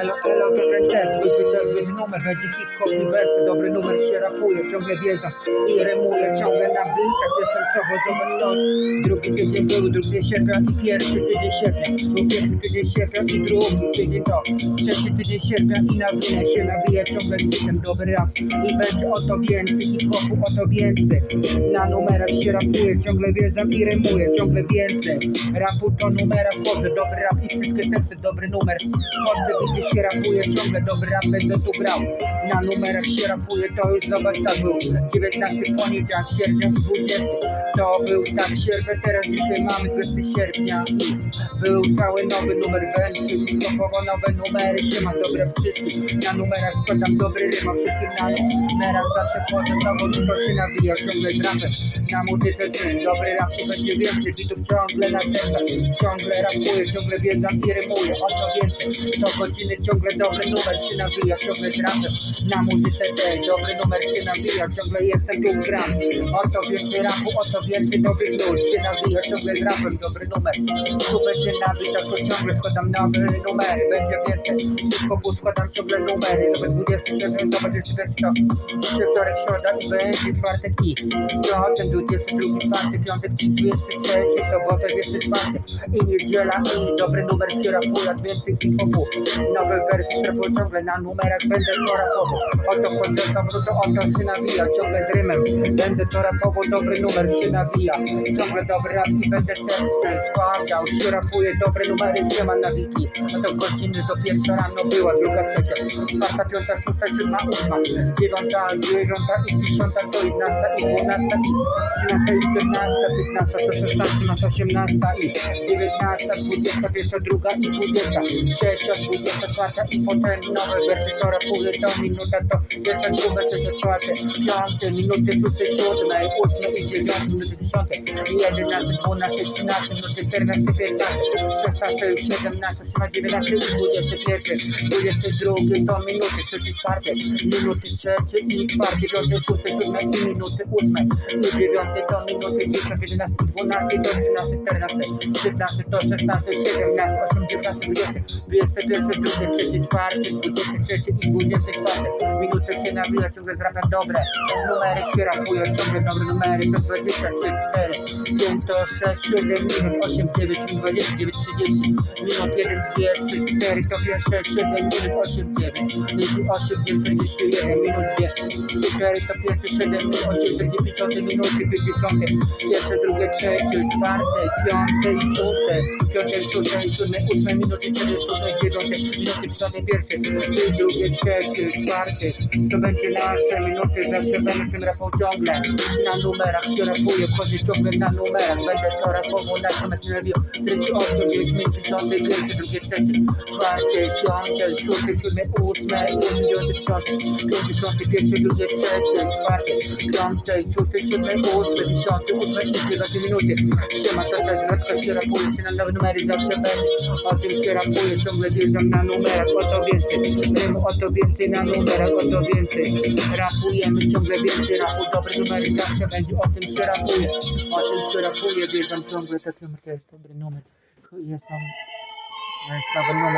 Elo, test, będzie to będzie numer, będzie hip-hop i wersy, dobry numer się rapuje, ciągle biegam i rymuję, ciągle na jestem sobą, zobacz coś. Drugi tydzień był, drugi sierpnia i pierwszy tydzień sierpnia, był pierwszy tydzień sierpnia i drugi tydzień to, trzeci tydzień sierpnia i nawiję się, nawiję ciągle bitem, dobry rap i będzie o to więcej, hip-hopu o to więcej. Na numerach się rapuje, ciągle wjeżdżam i rymuję, ciągle więcej. Rapu to numera wchodzę, dobry rap i wszystkie teksty, dobry numer. Wchodzę, gdy się rapuje, ciągle dobry rap będę tu grał. Na numerach się rapuje, to już zobacz, tak był 19 poniedziałek, sierpnia i 20. To był tak sierpień, teraz dzisiaj mamy 20 sierpnia był cały nowy numer będzie, hip-hopowo nowe numery, się ma dobre wszystkim. Na numerach składam dobry rym, a wszystkim na numerach zawsze wchodzę, tylko się nawija, ciągle drapę. Na muzyce drym, dobry rap się będzie więcej, bitów ciągle na czeka. Ciągle rapuję, ciągle wiedzam i rymuję, o to więcej. To godziny ciągle dobry numer się nawija, ciągle drapę. Na muzyce też dobry numer się nawija, ciągle jestem tu gram. O to więcej rapu, o to więcej dobrych nóż się nawija, ciągle dobry numer. Tu będzie nawita, to ciągle składam nowe numery, będzie więcej. Szybko składam ciągle numery, żeby 27, zobacz jeszcze też to. Dzisiaj wtorek, środa i będzie czwartek i potem 22, czwartek, piątek, 23, sobota, 24 i niedziela i dobry numer się rapuje, więcej hip-hopu. Nowe wersje rapują ciągle na numerach, będę to rapował. Oto to wrócę, oto się nawija, ciągle z rymem. Będę to rapował, dobry numer się nawija. Ciągle dobry rap i będę teksty składał. Się rapuje, dobre numery się ma na wiki. Oto godziny to pierwsza rano była, druga, trzecia, czwarta, piąta, szósta, siódma, ósma, dziewiąta, dziewiąta i dziesiąta, to jedenasta i dwunasta i trzynasta i czternasta, piętnasta, to szesnasta, osiemnasta i dziewiętnasta, dwudziesta, pierwsza, druga i dwudziesta, trzecia, dwudziesta, czwarta i potem nowe wersy, to rapuje, to minuta, to jeszcze druga, trzecia, czwarte, piąte, minuty, szóste, siódme, ósme i dziewiąte, minuty, dziesiąte, jedenaste, dwunaste, trzynaste, minuty, czternaste, piętnaste, szesnaste, siedemnaste, osiemnaście, dziewiętnaste i dwudziesty pierwszy, dwudziesty drugi, to minuty, trzeci, czwarte, minuty, trzecie i czwarte, piąte, szóste, siódme i minuty, ósme i dziewiąte, to minuty, dziesiąte, jedenaste, dwunaste, to trzynaste, czternaste, piętnaste, to szesnaste, siedemnaste, osiem, dziewiętnaste, dwudziesty, dwudziesty pierwszy, drugi, trzeci, czwarty, dwudziesty trzeci i dwudziesty czwarty, minuty się nawija, ciągle z rapem dobre, numery się rapują, ciągle dobre numery, to 23, 4, 5, to 6, 7 minut, 8, 9, 29, 30, minut 1, 2, 3, 4, to 5, 6, 7 minut, 8, 9, minut 8, 9, 41, minut 2, 3, 4, to 5, 7 minut, 8, 4, 50 minuty, 50, pierwsze, drugie, trzecie, czwarte, piąte i szóste, piąte, szóste i siódme, ósme minuty, 4, szóste, dziewiąte, minuty, piąte, pierwsze, i drugie, trzecie, czwarte, to będzie nasze minuty, zawsze będę tym rapał ciągle, na numerach się rapuję, wchodzę ciągle na numerach, będę to rapował na temat radio, trzeci, osiem, dziewięć, minut, piąte, pierwsze, drugie, trzecie, czwarte, piąte, szóste, siódme, ósme, ósme, dziewiąte, dziesiąte, piąte, piąte, pierwsze, drugie, trzecie, czwarte, piąte, szóste, siódme, ósme, dziesiąte, ósme i dziewiąte minuty. Siema, tata, rzadko się rapuje, czy na nowe numery zawsze będzie. O tym się rapuje, ciągle wjeżdżam na numerach, o to więcej. Rym, o to więcej na numerach, o to więcej. Rapujemy ciągle więcej rapu, dobre numery zawsze będzie, o tym się rapuje. O tym się rapuje, wjeżdżam ciągle, taki numer, to jest dobry numer. Jest tam, jest nowy numer.